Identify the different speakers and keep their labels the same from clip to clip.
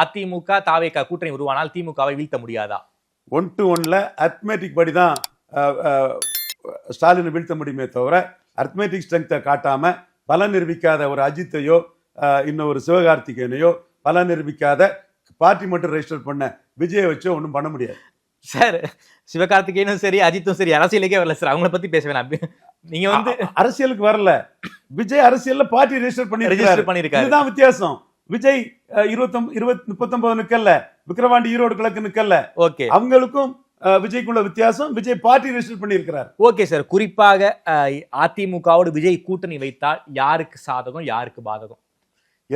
Speaker 1: அதிமுக தாவேகா கூட்டணி உருவானால் திமுகவை வீழ்த்த முடியாதா?
Speaker 2: ஒன் டு ஒன்ல அர்த்மேட்டிக் படி தான் ஸ்டாலினை வீழ்த்த முடியுமே தவிர அர்த்மேட்டிக் ஸ்ட்ரென்த்தை காட்டாம பலம் நிரூபிக்காத ஒரு அஜித்தையோ இன்னும் ஒரு சிவகார்த்திகேயனையோ பலம் நிரூபிக்காத பார்ட்டி மட்டும் ரெஜிஸ்டர் பண்ண விஜயை வச்சோ ஒன்றும் பண்ண முடியாது.
Speaker 1: சார் சிவகார்த்திகேயனும் சரி அஜித்தும் சரி அரசியலுக்கே வரல சார் அவங்கள பத்தி பேச வேணாம். நீங்க வந்து
Speaker 2: அரசியலுக்கு வரல. விஜய் அரசியல்ல பார்ட்டி ரெஜிஸ்டர் பண்ணிருக்காரு
Speaker 1: ரெஜிஸ்டர் பண்ணிருக்காரு.
Speaker 2: இதுதான் வித்தியாசம். விஜய் இருபத்தி இருபத்தி முப்பத்தொன்பது நிக்கல்ல. விக்கிரவாண்டி ஈரோடு கிழக்கு நிக்கல்ல.
Speaker 1: ஓகே.
Speaker 2: அவங்களுக்கும் விஜய்க்குள்ள வித்தியாசம். விஜய் பார்ட்டி ரெஜிஸ்டர் பண்ணியிருக்கிறார்.
Speaker 1: Okay sir. குறிப்பாக அதிமுகவோடு விஜய் கூட்டணி வைத்தால் யாருக்கு சாதகம் யாருக்கு பாதகம்?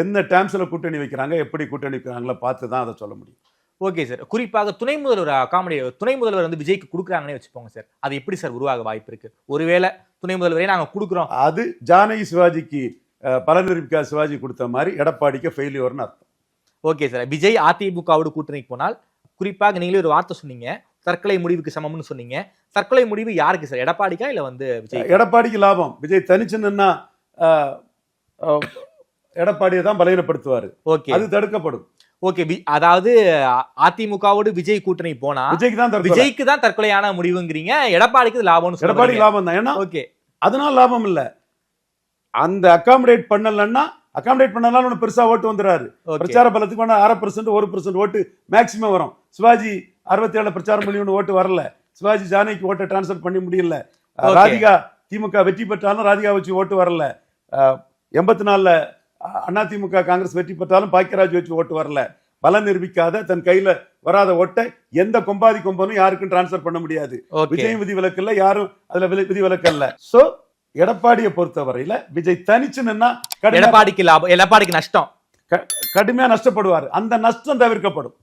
Speaker 2: எந்த டேம்ஸ்ல கூட்டணி வைக்கிறாங்க எப்படி கூட்டணி வைக்கிறாங்களோ பார்த்து தான் அதை சொல்ல முடியும்.
Speaker 1: Okay sir. குறிப்பாக துணை முதல்வர் காமெடி துணை முதல்வர் வந்து விஜய்க்கு கொடுக்குறாங்கன்னே வச்சுப்போங்க சார். அது எப்படி சார் உருவாக வாய்ப்பு இருக்கு? ஒருவேளை துணை முதல்வரே நாங்க கொடுக்குறோம்.
Speaker 2: அது ஜானகி சிவாஜிக்கு அஹ், பல நிரூபிக்கா சிவாஜி கொடுத்த மாதிரி எடப்பாடிக்கு ஃபெயிலியர்னு அர்த்தம்.
Speaker 1: ஓகே சார் விஜய் அதிமுகவோடு கூட்டணிக்கு போனால் குறிப்பாக நீங்களே ஒரு வார்த்தை சொன்னீங்க. தற்கொலை முடிவுக்கு சமம்னு சொன்னீங்க. தற்கொலை முடிவு யாருக்கு சார் எடப்பாடிக்கா இல்ல வந்து விஜய்
Speaker 2: எடப்பாடிக்கு லாபம். விஜய் தனிச்சு நின்னா எடப்பாடியை தான் பலவீனப்படுத்துவாரு.
Speaker 1: ஓகே
Speaker 2: அது தடுக்கப்படும்.
Speaker 1: ஓகே அதாவது அதிமுகவோடு விஜய் கூட்டணி போனா
Speaker 2: விஜய்க்கு தான்
Speaker 1: விஜய்க்கு தான் தற்கொலையான முடிவுங்கிறீங்க. எடப்பாடிக்கு லாபம்னு
Speaker 2: எடப்பாடிக்கு
Speaker 1: சொல்றீங்க
Speaker 2: லாபம் தான். ஏன்னா
Speaker 1: ஓகே
Speaker 2: அதனால லாபம் இல்ல. அந்த அகாமடேட் பண்ணலன்னா அகாமடேட் பண்ணலாம் ஒன்று பெருசா ஓட்டு வந்துறாரு
Speaker 1: ஓகே
Speaker 2: பிரச்சார பலத்துக்கு வேணா அரை பர்சன்ட் ஒரு பர்சன்ட் ஓட்டு மேக்சிமம் வரும். சிவாஜி அறுபத்தி ஏழுல பிரச்சாரம் பண்ணி ஒன்று ஓட்டு வரல. சிவாஜி ஜானகிக்கு ஓட்டை டிரான்ஸ்ஃபர் பண்ண முடியல. ராதிகா திமுக வெற்றி பெற்றாலும் ராதிகா வச்சு ஓட்டு வரல. எண்பத்தி நாலுல அண்ணா திமுக காங்கிரஸ் வெற்றி பெற்றாலும் பாக்கியராஜ் வச்சு ஓட்டு வரல. பலம் நிரூபிக்காத தன் கையில வராத ஓட்டை எந்த கொம்பாதி கொம்பனும் யாருக்கும் டிரான்ஸ்ஃபர் பண்ண முடியாது.
Speaker 1: ஓகே
Speaker 2: விஜயும் விதி விலக்கு இல்ல யாரும் அதுல விதி- விதி விலக்கு இல்ல. சோ எடப்பாடியை பொறுத்தவரையில விஜய் தனிச்சு நின்னா
Speaker 1: எடப்பாடிக்கு லாபம் எடப்பாடிக்கு நஷ்டம்.
Speaker 2: கடுமையா நஷ்டப்படுவார். அந்த நஷ்டம் தவிர்க்கப்படும்.